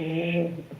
Mm-hmm.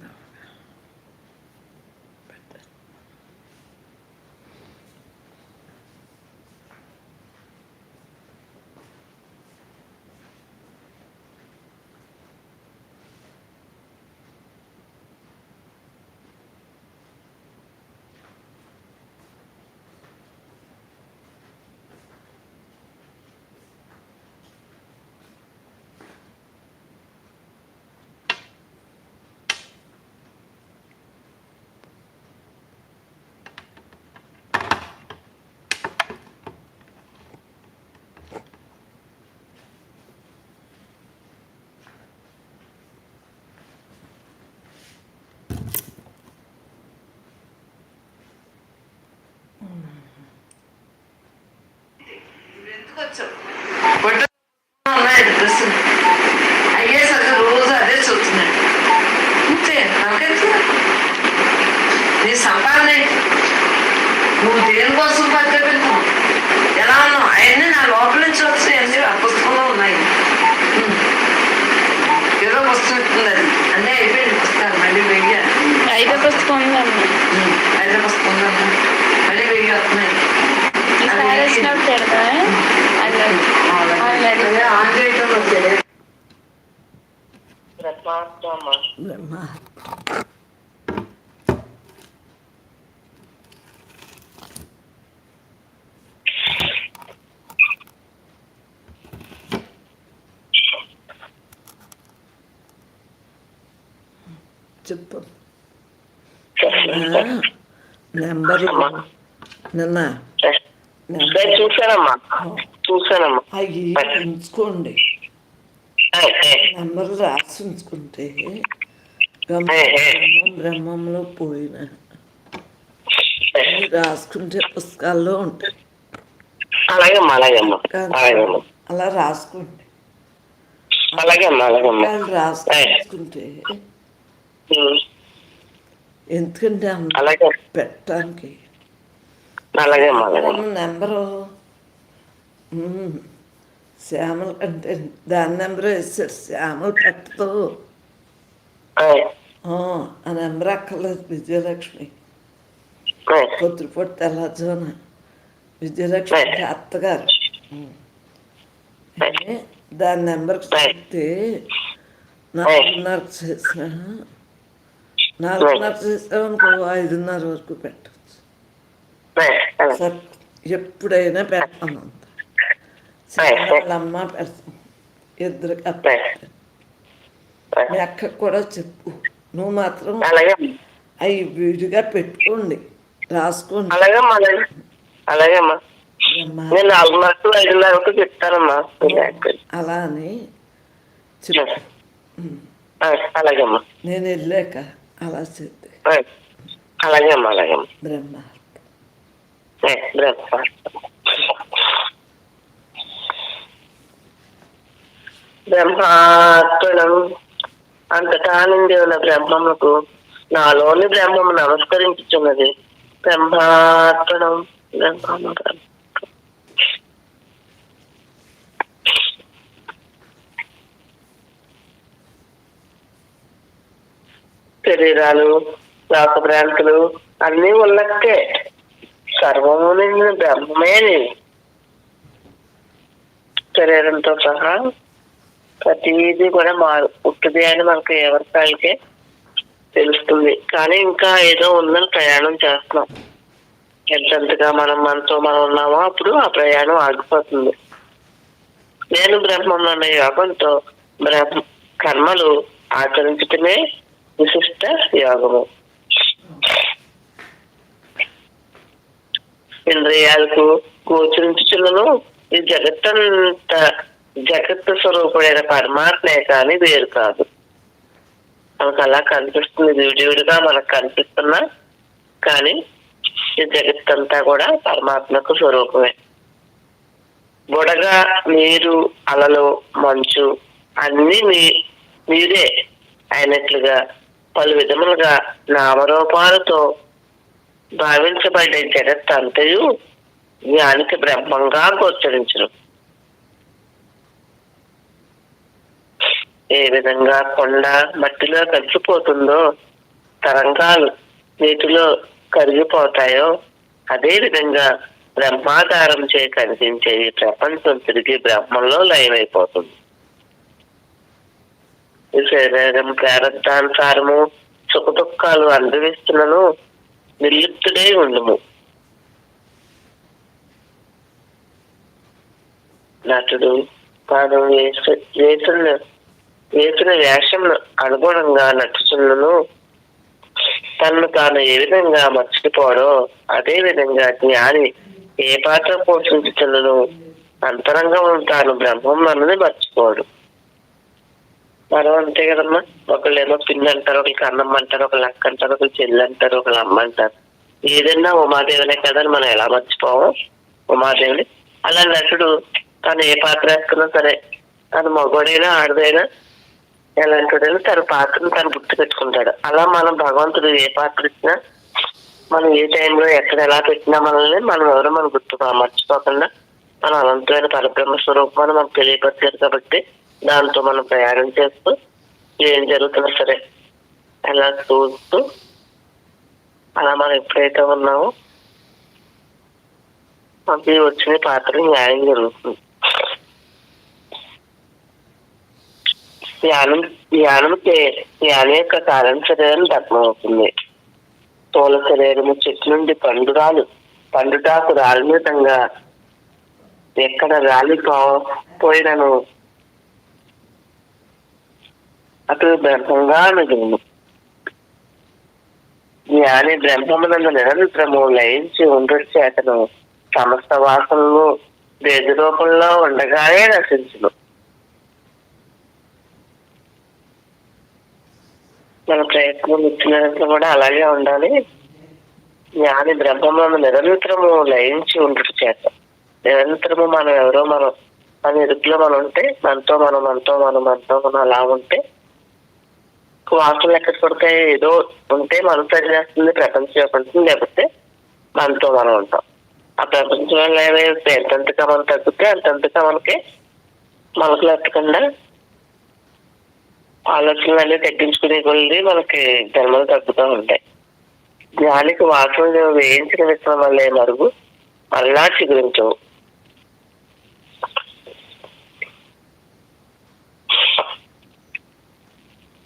No. What's up? బ్రహ్మ చెప్పు number. నిన్న. నేను చూశానమ్మా. చూశానమ్మా. అవి ఉంచుకోండి. నెంబర్ రాసి బ్రహ్మం బ్రహ్మంలో పోయిన రాసుకుంటే పుస్తకాల్లో ఉంటాయి. అలా రాసుకుంటే. ఉమ్, ఎందుకంటే పెట్టడానికి. నెంబరు. శ్యామల అంటే దాని నెంబర్ వేసారు శ్యామల ఆయ్, ఆ, నెంబర్ అక్కర్లేదు విజయలక్ష్మి ఆయ్, పొద్దుపొట్టు తెల్లజోన విజయలక్ష్మి అంటే అత్తగారు దాని నెంబర్కి చెప్తే నాలుగున్నర చేసిన నాలుగున్నర చేసామనుకో ఐదున్నర వరకు పెట్టచ్చు ఎప్పుడైనా రైట్ వాళ్ళమ్మ రైట్ మీ అక్కకు కూడా చెప్పు నువ్వు మాత్రం అలాగే అవి విడిగా పెట్టుకోండి రాసుకోండి అలాగేమ్మా అలాగే అలాగేమ్మా అమ్మా, నేను నాలుగున్నరకు ఐదున్నర వరకు చెప్తానమ్మా. అలా అని చెప్పు ఆ, అలాగేమ్మా నేను వెళ్ళాక అలా ఆ, అలాగేమ్మా అలాగేమ్మా బ్రహ్మ బ్రహ్మ. బ్రహ్మార్పణం అంతటా నుండి ఉన్న బ్రహ్మముకు నాలోని బ్రహ్మము నమస్కరించుచున్నది. బ్రహ్మార్పణం బ్రహ్మము శరీరాలు రాసభ్రాంతులు అన్నీ ఉన్నట్టే. సర్వము నిండిన బ్రహ్మమే శరీరంతో సహా ప్రతిదీ కూడా మారు పుట్టుది అని మనకు ఎవరికాయలకే తెలుస్తుంది. కానీ ఇంకా ఏదో ఉందని ప్రయాణం చేస్తున్నాం. ఎంతెంతగా మనం మనతో మనం ఉన్నామో అప్పుడు ఆ ప్రయాణం ఆగిపోతుంది. నేను బ్రహ్మంలో ఉన్న యోగంతో బ్రహ్మ కర్మలు ఆచరించటమే విశిష్ట యోగము. ఇంద్రియాలకు గోచరించుచున్నను. ఈ జగత్తంత జగత్ స్వరూపుడైన పరమాత్మే కానీ వేరు కాదు. మనకు అలా కనిపిస్తుంది. విడివిడిగా మనకు కనిపిస్తున్నా కానీ ఈ జగత్తంతా కూడా పరమాత్మకు స్వరూపమే. బుడగ నీరు అలలు మంచు అన్ని మీ మీరే అయినట్లుగా పలు విధములుగా నామరూపాలతో భావించబడే జగత్ అంతయు జ్ఞానికి బ్రహ్మంగా గోచరించరు ఏ విధంగా కొండ మట్టిలో కలిసిపోతుందో తరంగాలు నీటిలో కరిగిపోతాయో అదే విధంగా బ్రహ్మాధారం చే కనిపించే ఈ ప్రపంచం తిరిగి బ్రహ్మంలో లయమైపోతుంది. ఈ శరీరం ప్రారంభానుసారము సుఖ దుఃఖాలు అనుభవిస్తున్నను నిర్లిప్తుడై ఉండుము. నటుడు తాను వేసు వేసిన వేసిన వేషం అనుగుణంగా నటుచున్నను. తనను తాను ఏ విధంగా మర్చిపోడో అదే విధంగా జ్ఞాని ఏ పాత్ర పోషించుతున్నను అంతరంగం తాను బ్రహ్మం అన్నది మర్చిపోడు. మనం అంతే కదమ్మా ఒకళ్ళేమో పిన్ని అంటారు ఒకరికి అన్నం అంటారు ఒకళ్ళు అక్క అంటారు ఒకళ్ళు చెల్లి అంటారు ఒకళ్ళు అమ్మ అంటారు ఏదైనా ఉమాదేవినే కదా అని మనం ఎలా మర్చిపోము? ఉమాదేవిని. అలా నటుడు తను ఏ పాత్ర వేసుకున్నా సరే తను మగవాడైనా ఆడదైనా ఎలాంటిదైనా తన పాత్రను తను గుర్తు పెట్టుకుంటాడు. అలా మనం భగవంతుడు ఏ పాత్ర ఇచ్చినా మనం ఏ టైంలో ఎక్కడ ఎలా పెట్టినా మనల్ని మనం ఎవరో మనం గుర్తు మర్చిపోకుండా మన అనంతమైన పరబ్రహ్మ స్వరూపం అని మనకు తెలియపరిచారు కాబట్టి దాంతో మనం ప్రయాణం చేస్తూ ఏం జరుగుతున్నా సరే అలా చూస్తూ అలా మనం ఎప్పుడైతే ఉన్నామో అది వచ్చిన పాత్ర న్యాయం జరుగుతుంది. జ్ఞానం జ్ఞానం జ్ఞానం యొక్క కారణ శరీరం దగ్నం అవుతుంది తోల శరీరము చెట్టు నుండి పండురాలు పండుటాకు రాలిన విధంగా ఎక్కడ రాలి పోయినను అటు బ్రహ్మంగా మిగులును జ్ఞాని బ్రహ్మమునందు నిరంతరము లయించి ఉండటి చేతను సమస్త వాసనలు వేద రూపంలో ఉండగానే నశించును మన ప్రయత్నం ఇచ్చినంత కూడా అలాగే ఉండాలి. జ్ఞాని బ్రహ్మమును నిరంతరము లయించి ఉండటం చేత. నిరంతరము మనం ఎవరో మనం మన ఎదుగులో మనం ఉంటే మనతో మనం మనతో మనం మనతో మనం అలా ఉంటే వాసనలు ఎక్కడ పడతాయి? ఏదో ఉంటే మనం సరిచేస్తుంది ప్రపంచం ఏర్పడుతుంది లేకపోతే మనతో మనం ఉంటాం. ఆ ప్రపంచంలో ఏమైతే ఎంతెంతగా మనం తగ్గితే అంతంతగా మనకి మనకు లెక్కకుండా ఆలోచనలు అన్నీ తగ్గించుకునే కొద్ది మనకి జన్మలు తగ్గుతూ ఉంటాయి. జ్ఞానికి వాసన వేయించిన విత్తనం వల్లే మరుగు మరలా చిగురించవు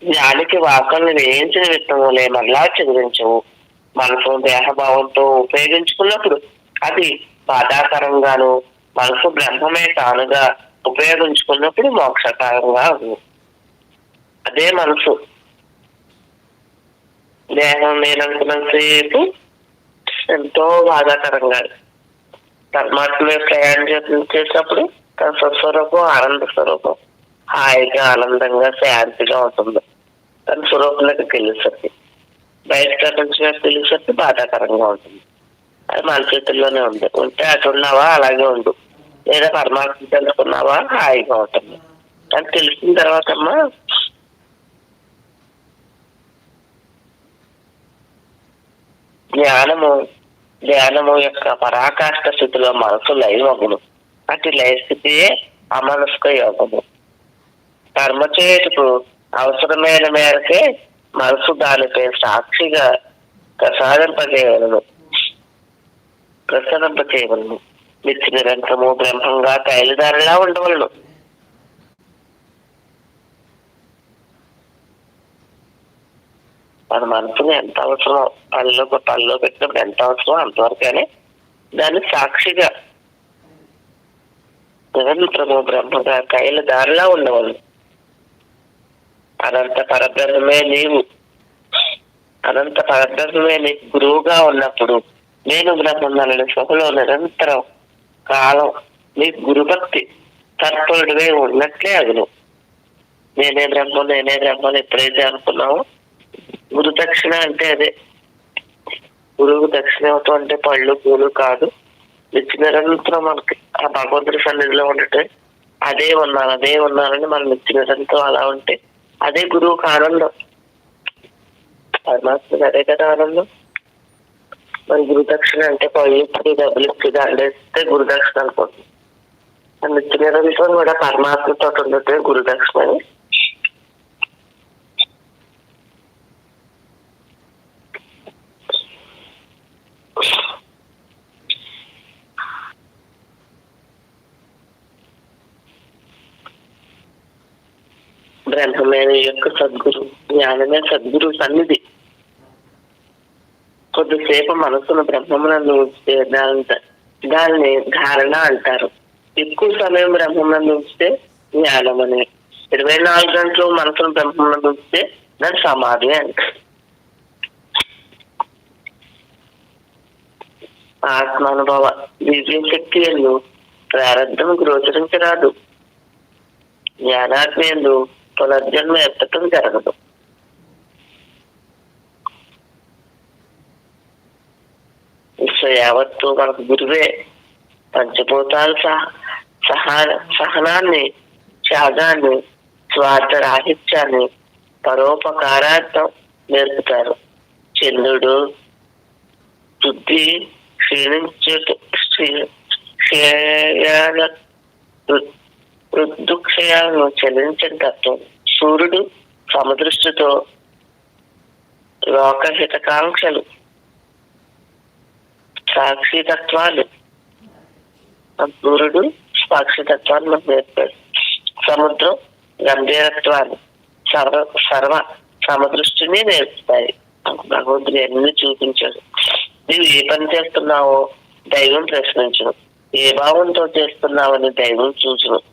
జ్ఞానికి వాసనలు వేయించిన విత్తనం మరలా చిగురించవు మనసు దేహభావంతో ఉపయోగించుకున్నప్పుడు అది బాధాకరంగాను మనసు బ్రహ్మమే తానుగా ఉపయోగించుకున్నప్పుడు మోక్షకరంగా ఉంది అదే మనసు. దేహం నేనంటున్నంతసేపు ఎంతో బాధాకరంగా పరమాత్మ ప్రయాణం చేసి- చేసినప్పుడు తన స్వస్వరూపం ఆనంద స్వరూపం హాయిగా ఆనందంగా శాంతిగా ఉంటుంది. తన స్వరూపంలోకి తెలిసరికి బయట ప్రపంచంగా తెలిసరికి బాధాకరంగా ఉంటుంది. అది మన చేతుల్లోనే ఉంది. ఉంటే అటున్నావా అలాగే ఉండు. లేదా పరమాత్మ తెలుసుకున్నావా హాయిగా ఉంటుంది. అని తెలిసిన తర్వాత అమ్మా జ్ఞానము జ్ఞానము యొక్క పరాకాష్ట స్థితిలో మనసు లయమగును. అటు లయస్థితియే అమనస్క యోగము. కర్మ చేయుటకు అవసరమైన మేరకే మనసు దానిపై సాక్షిగా ప్రసాదింపజేయవలను ప్రసాదింపజేయవలను నిత్య నిరంతరము బ్రహ్మంగా తైలదారిలా ఉండవలను. మన మనసుని ఎంత అవసరమో పనిలో పనిలో పెట్టినప్పుడు ఎంత అవసరమో అంతవరకనే దాన్ని సాక్షిగా నిరంతరము బ్రహ్మగా కైల దారిలా ఉండవలను అనంత పరబ్రహ్మే నీవు. అనంత పరబ్రహ్మే నీకు గురువుగా ఉన్నప్పుడు నేను బ్రహ్మన్నానని సభలో నిరంతరం కాలం నీకు గురుభక్తి తత్పరుడివే ఉన్నట్లే అగును. నేనే బ్రహ్మ నేనే బ్రహ్మని ఎప్పుడైతే అనుకున్నావో గురు దక్షిణ అంటే అదే. గురువు దక్షిణ అంటే పళ్ళు పూలు కాదు. నిత్యనిరంతరం మనకి ఆ భగవంతుడి సన్నిధిలో ఉండటం అదే ఉన్నాను అదే ఉన్నానని మనం నిత్యనిరంతరం అలా ఉంటే అదే గురువు ఆనందం. పరమాత్మకి అదే కదా ఆనందం. మరి గురుదక్షిణ అంటే పళ్ళు ఇచ్చి డబ్బులు ఇచ్చి దండేస్తే గురుదక్షిణ అనుకుంటుంది ఆ నిత్య నిరంతరం కూడా పరమాత్మతో ఉండటమే గురుదక్షిణ అని బ్రహ్మమే యొక్క సద్గురు జ్ఞానమే సద్గురు సన్నిధి. కొద్దిసేపు మనసును బ్రహ్మమునందు ఉంచితే దాని దాన్ని ధారణ అంటారు. ఎక్కువ సమయం బ్రహ్మమునందు ఉంచితే జ్ఞానం అని ఇరవై నాలుగు గంటలు మనసును బ్రహ్మమునందు ఉంచితే దాని సమాధి అంటారు. ఆత్మానుభవ దివ్య శక్తి ఎందు ప్రారంభం గోచరించరాదు జ్ఞానాత్మ ఎందు పునర్జన్మ ఎత్తటం జరగదు. విశ్వ యావత్తు మనకు గురువే పంచభూతాలు సహ సహా సహనాన్ని త్యాగాన్ని స్వార్థ రాహిత్యాన్ని పరోపకారార్థం నేర్పుతారు. చంద్రుడు బుద్ధి క్షీణించు క్షీణ రుద్దుక్షయాలను చెల్లించిన తత్వం. సూర్యుడు సమదృష్టితో లోకహితకాంక్షలు సాక్షితత్వాలు. సూర్యుడు సాక్షితత్వాన్ని మనకు నేర్పాడు సముద్రం గంభీరత్వాన్ని సర్వ సర్వ సమదృష్టిని నేర్పుతాయి. భగవంతుడు అన్ని చూపించాడు. నువ్వు ఏ పని చేస్తున్నావో దైవం ప్రశ్నించను. ఏ భావంతో చేస్తున్నావని దైవం చూచును.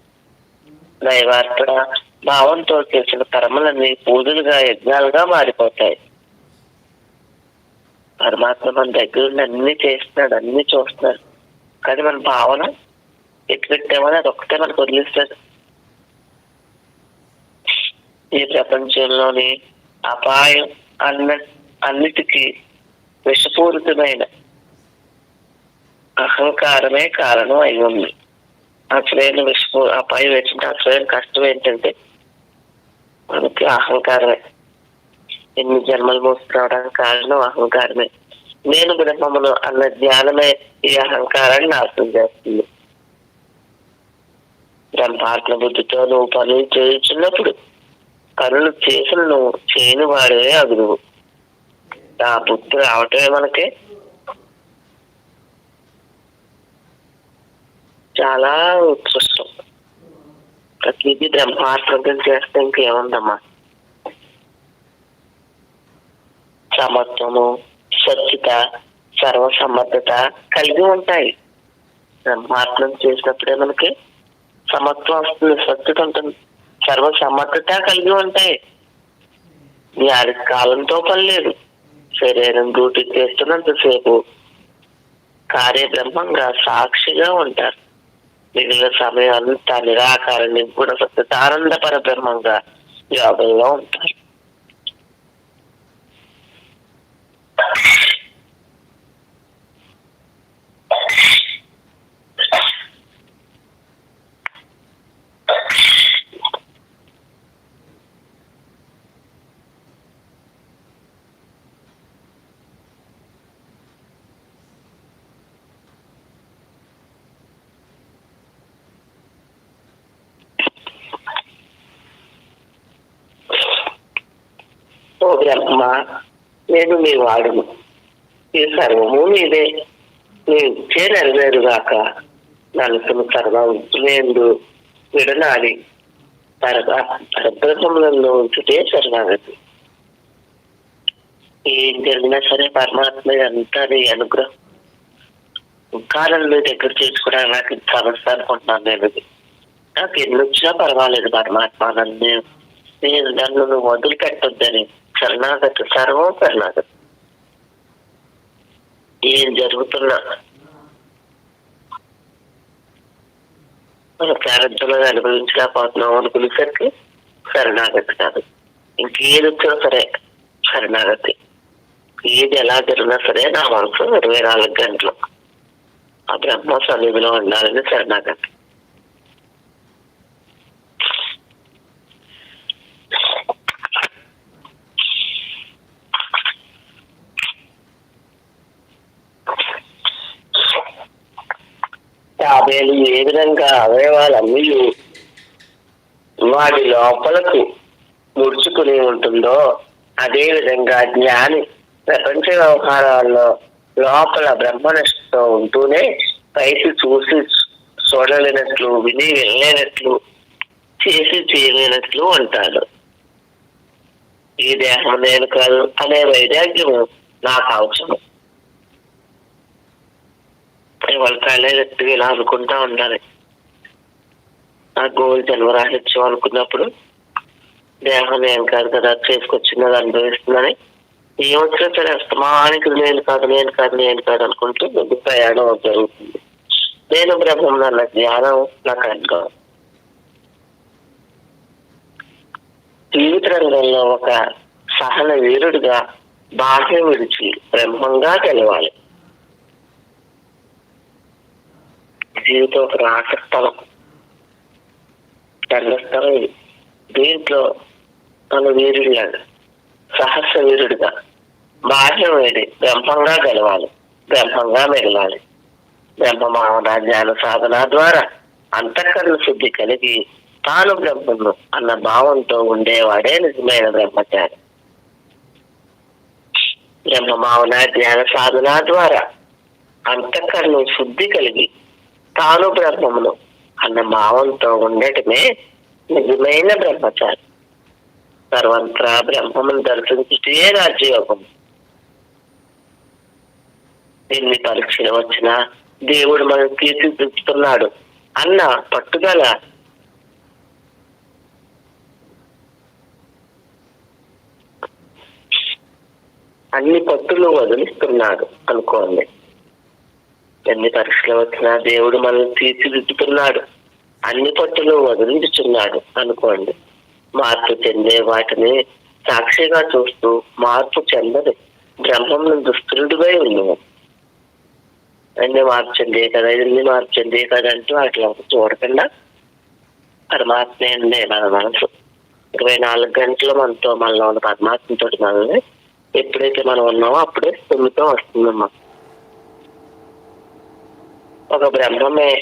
దైవార్పణ భావంతో చేసిన కర్మలన్నీ పూజలుగా యజ్ఞాలుగా మారిపోతాయి. పరమాత్మ మన దగ్గర అన్ని చేస్తున్నాడు అన్ని చూస్తున్నాడు. కానీ మన భావన ఎటు పెట్టామని అది ఒక్కటే మనకు వదిలిస్తాడు. ఈ ప్రపంచంలోని అపాయం అన్న అన్నిటికీ విషపూరితమైన అహంకారమే కారణం అయి ఉంది. అసలైన విషపు అపాయం ఆ అసలైన కష్టం ఏంటంటే మనకి అహంకారమే. ఎన్ని జన్మలు మోసుకురావడానికి కారణం అహంకారమే. నేను బ్రహ్మమును అన్న ధ్యానమే ఈ అహంకారాన్ని నాశనం చేస్తుంది. బ్రహ్మాత్మ బుద్ధితో నువ్వు పనులు చేయించున్నప్పుడు పనులు చేసిన నువ్వు చేయని వాడే అగు నువ్వు ఆ బుద్ధి రావటమే మనకి చాలా ఉత్కృష్టం. ప్రతిదీ బ్రహ్మార్థం చేస్తే ఇంకేముందమ్మా? సమత్వము స్వచ్ఛత సర్వసమర్థత కలిగి ఉంటాయి. బ్రహ్మార్థం చేసినప్పుడే మనకి సమత్వం వస్తుంది స్వచ్ఛత ఉంటుంది. సర్వసమర్థత కలిగి ఉంటాయి. వ్యాధి కాలంతో పని లేదు. శరీరం డ్యూటీ చేస్తున్నంతసేపు కార్యబ్రహ్మంగా సాక్షిగా ఉంటారు. మిగిలిన సమయం అంతా నిరాకార నిగుణ సత్యత ఆనందపర బ్రహ్మంగా యోగంలో ఉంటారు ఓ బ్రహ్మ నేను మీ వాడును. ఈ సర్వము నీదే నీ ఇచ్చే నెరవేరుగాక నలుసును సర్వం ఉంచులేందు విడనాడి పరగా పరబ్రహ్మలను ఉంచుటే శరణాగతి ఏం జరిగినా సరే పరమాత్మ అంతా నీ అనుగ్రహం. కాలం మీ దగ్గర చేసుకోవడానికి నాకు సమస్య అనుకుంటున్నాను నేను. నాకు ఎన్ని వచ్చినా పర్వాలేదు పరమాత్మ నన్ను. నేను నన్ను నువ్వు వదిలిపెట్టొద్దని. శరణాగతి సర్వం శరణాగతి ఏం జరుగుతున్నా? మన ప్రారంభంలో అనుభవించలేకపోతున్నాం అనుకునేసరికి శరణాగతి కాదు. ఇంకేది వచ్చినా సరే శరణాగతి ఏది ఎలా జరిగినా సరే నా మనసు ఇరవై నాలుగు గంటలు. ఆ బ్రహ్మ సన్నిధిలో ఉండాలని శరణాగతి తాబేలు ఏ విధంగా అవయవాలన్నీ వాటి లోపలకు ముడుచుకుని ఉంటుందో అదే విధంగా జ్ఞాని ప్రపంచ వ్యవహారాల్లో లోపల బ్రహ్మనిష్టతో ఉంటూనే పైకి చూసి చూడలేనట్లు విని వెళ్ళలేనట్లు చేసి చేయలేనట్లు ఉంటాడు. ఈ దేహం నేను కాదు అనే వైరాగ్యము నాకు అవసరం. వాళ్ళ కళ్ళే గట్టిగా ఇలా అనుకుంటా ఉండాలి. ఆ గోల్ జన్మరాహిత్యం అనుకున్నప్పుడు దేహం ఏం కాదు కదా చేసుకొచ్చినది అనుభవిస్తుందని ఏమొచ్చినా సరే అస్తమానికి నేను కాదు నేను కాదు నేను కాదు అనుకుంటూ ముందు ప్రయాణం జరుగుతుంది. నేను బ్రహ్మం నా జ్ఞానం నాకు అనుభవం జీవిత రంగంలో ఒక సహన వీరుడిగా బాహ్యం విడిచి బ్రహ్మంగా గెలవాలి జీవితం ఒక రాకస్థలం రంగస్థలం ఇది. దీంట్లో తను వీరుడిలాగా సహస్ర వీరుడిగా బాహ్యం వేడి బ్రహ్మంగా గెలవాలి. బ్రహ్మంగా మెగలాలి బ్రహ్మమావన జ్ఞాన సాధన ద్వారా అంతఃకరణ శుద్ధి కలిగి తాను బ్రహ్మను అన్న భావంతో ఉండేవాడే నిజమైన బ్రహ్మచారి. బ్రహ్మమావన ధ్యాన సాధన ద్వారా అంతఃకరణ శుద్ధి కలిగి తాను బ్రహ్మమును అన్న భావంతో ఉండటమే నిజమైన బ్రహ్మచారి. సర్వంత్రా బ్రహ్మమును దర్శించుటే రాజ్యయోగం. ఎన్ని పరీక్షలు వచ్చినా దేవుడు మనం తీర్చిదిద్దుతున్నాడు అన్న పట్టుదల అన్ని పట్టులు వదిలిస్తున్నాడు అనుకోండి. ఎన్ని పరీక్షలు వచ్చినా దేవుడు మనల్ని తీర్చిదిద్దుతున్నాడు. అన్ని పట్టులు వదిలించుతున్నాడు అనుకోండి. మార్పు చెందే వాటిని సాక్షిగా చూస్తూ మార్పు చెందదు. బ్రహ్మం దుస్తులుడిపై ఉన్నాము అన్ని మార్పు చెందే కదా ఇన్ని మార్పు చెందే కదా అంటూ అట్లా చూడకుండా పరమాత్మ అండి మన మనసు. ఇరవై నాలుగు గంటలు మనతో మనలో ఉన్న పరమాత్మతో మనల్ని ఎప్పుడైతే మనం ఉన్నామో అప్పుడే స్థుమితో వస్తుందమ్మా. ఒక బ్రహ్మమే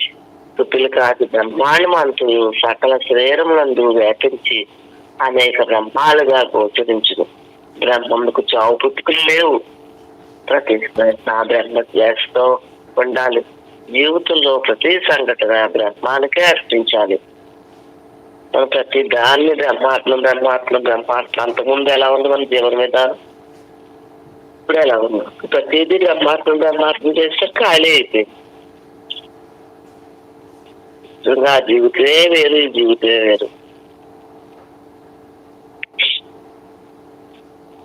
తుపిలు కాదు. బ్రహ్మాండమంతు సకల శరీరములందు వ్యాపించి అనేక బ్రహ్మాలుగా గోచరించును. బ్రహ్మముకు చావు పుట్టుకులు లేవు. ప్రతి నా బ్రహ్మ ధ్యాసతో ఉండాలి. జీవితంలో ప్రతి సంఘటన బ్రహ్మానికే అర్పించాలి. మనం ప్రతి దాన్ని బ్రహ్మాత్మ బ్రహ్మాత్మ బ్రహ్మాత్మ అంతకుముందు ఎలా ఉంది మన జీవన విధానం? ఇప్పుడు ఎలా ఉంది? ప్రతిదీ బ్రహ్మాత్మ బ్రహ్మాత్మ చేస్తే ఖాళీ అయిపోయింది. నా జీవితమే వేరు ఈ జీవితమే వేరు.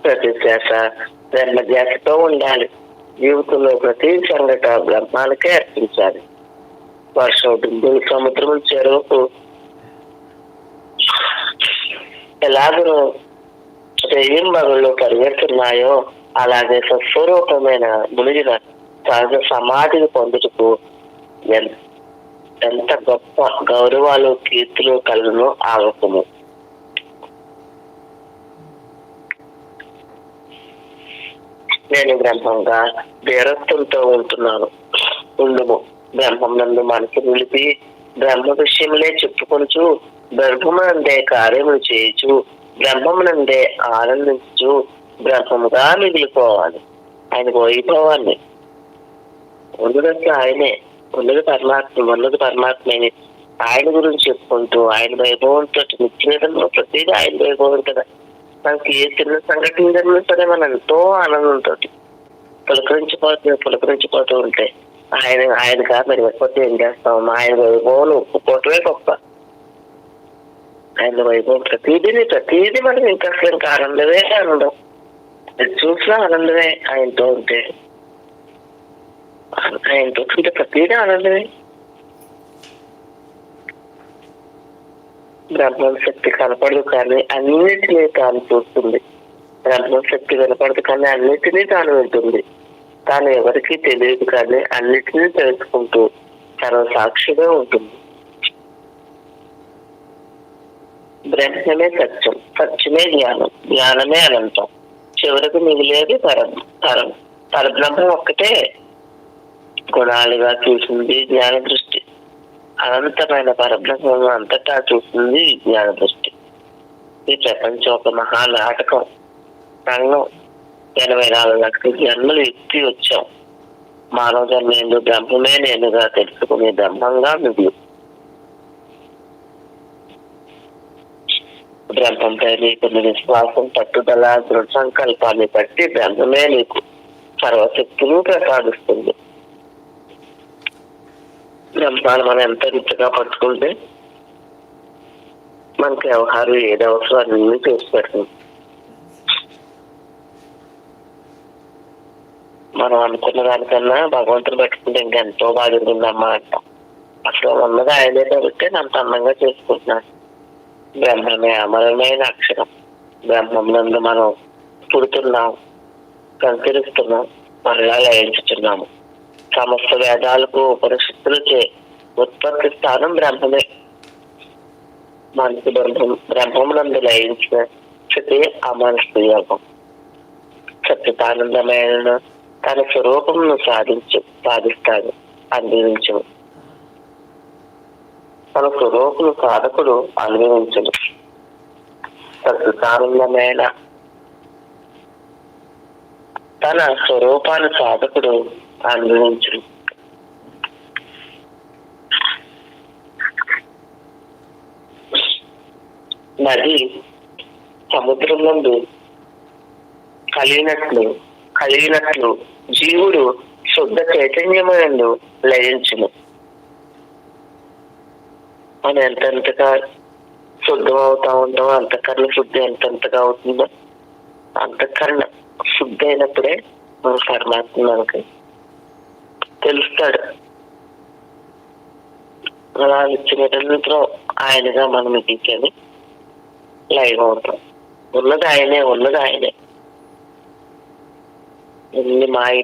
ప్రతి ధ్యాస బ్రహ్మ ఉండాలి. జీవితంలో ప్రతి సంఘట బ్రహ్మాలకే అర్పించాలి. వర్షం బిందువు సముద్రం చెరువుకు ఎలాగో దెయ్యం మగళ్ళు పరిగెడుతున్నాయో అలాగే సస్వరూపమైన మునిగిన సహజ సమాధిని పొందుటకు ఎంత ఎంత గొప్ప గౌరవాలు కీర్తులు కలను ఆగకము నేను బ్రహ్మంగా ధీరత్వంతో ఉంటున్నాను. ఉండుము. బ్రహ్మం నందు మనసు నిలిపి బ్రహ్మ విషయములే చెప్పుకొనుచు బ్రహ్మమునందే కార్యములు చేయొచ్చు బ్రహ్మమునందే ఆనందించు బ్రహ్మముగా మిగిలిపోవాలి. ఆయన వైభవాన్ని. ఉన్నదట్టు ఆయనే ఉన్నది పరమాత్మ ఉన్నది పరమాత్మని ఆయన గురించి చెప్పుకుంటూ ఆయన వైభవంతో నిత్యవేదంలో ప్రతిదీ ఆయన వైభవం కదా. మనకి ఏ చిన్న సంఘటన జరిగినా సరే మనం ఎంతో ఆనందంతో పులకరించిపోతూ పులకరించిపోతూ ఉంటే ఆయన ఆయన కాదు మరి లేకపోతే ఏం చేస్తాం? ఆయన వైభవం ఒప్పుకోవటమే గొప్ప. ఆయన వైభవం ప్రతిదీని ప్రతిదీ మనం ఇంకా అసలు ఇంకా ఆనందమే ఆనందం. చూసినా ఆనందమే ఆయనతో ఉంటే. ఆయనతో ఉంటే ప్రతిదీ ఆనందమే బ్రహ్మం శక్తి కనపడదు కానీ అన్నిటినీ తాను చూస్తుంది బ్రహ్మం శక్తి కనపడదు కానీ అన్నిటినీ తాను వింటుంది తాను ఎవరికీ తెలియదు కానీ అన్నిటినీ తెలుసుకుంటూ తన సాక్షిగా ఉంటుంది బ్రహ్మమే సత్యం సత్యమే జ్ఞానం జ్ఞానమే అనంతం చివరకు మిగిలేది పరం పరం పరబ్రహ్మం ఒక్కటే గుణాలుగా చూసింది జ్ఞాన దృష్టి. అనంతమైన పరబ్రహ్మం అంతటా చూసింది జ్ఞాన దృష్టి. ఈ ప్రపంచం ఒక మహా నాటకం రంగం ఎనభై నాలుగు లక్షల జన్మలు ఎత్తి వచ్చాం. మానవ నేను బ్రహ్మమే నేనుగా తెలుసుకునే బ్రహ్మంగా మిగులు. బ్రహ్మంపై నీకున్న విశ్వాసం పట్టుదల దృఢ సంకల్పాన్ని బట్టి బ్రహ్మమే నీకు సర్వశక్తులు ప్రసాదిస్తుంది. బ్రహ్మాన్ని మనం ఎంత రీతిగా పట్టుకుంటే మనకి వ్యవహారం ఏది అవసరం అన్ని చేసి పెడుతుంది మనం అనుకున్న దానికన్నా భగవంతుని పెట్టుకుంటే ఇంకెంతో బాగుంటుందమ్మా అంట. అసలు ఉన్నది ఆయనే కాబట్టి అంత అందంగా చేసుకుంటున్నాను బ్రహ్మమే అమరమైన అక్షరం. బ్రహ్మం నందు మనం పుడుతున్నాం సంచరిస్తున్నాం మరలా లయించుతున్నాము. సమస్త వేదాలకు ఉపనిషత్తులచే ఉత్పత్తి స్థానం బ్రహ్మమే. మనసు బ్రహ్మం బ్రహ్మమునందు లయించిన స్థితి అమనస్తు యోగం. సత్యతానందమైన తన స్వరూపమును సాధించు సాధిస్తాడు అందించు. తన స్వరూపును సాధకుడు అనుభవించడు. సత్యతానందమైన తన స్వరూపాన్ని సాధకుడు అనుభవించడు నది సముద్రం నందు కలిగినట్లు కలిగినట్లు జీవుడు శుద్ధ చైతన్యమందు లయించును. మనం ఎంతెంతగా శుద్ధం అవుతా ఉంటామో అంతఃకరణ శుద్ధి ఎంతెంతగా అవుతుందో అంతఃకరణ శుద్ధి అయినప్పుడే మన పరమాత్మ మనకి తెలుస్తాడు. అలా నిత్యం ఆయనగా మనం ఇచ్చేది లైవ్ అవుతాం. ఉన్నది ఆయనే ఉన్నది ఆయనే. ఎన్ని మాయ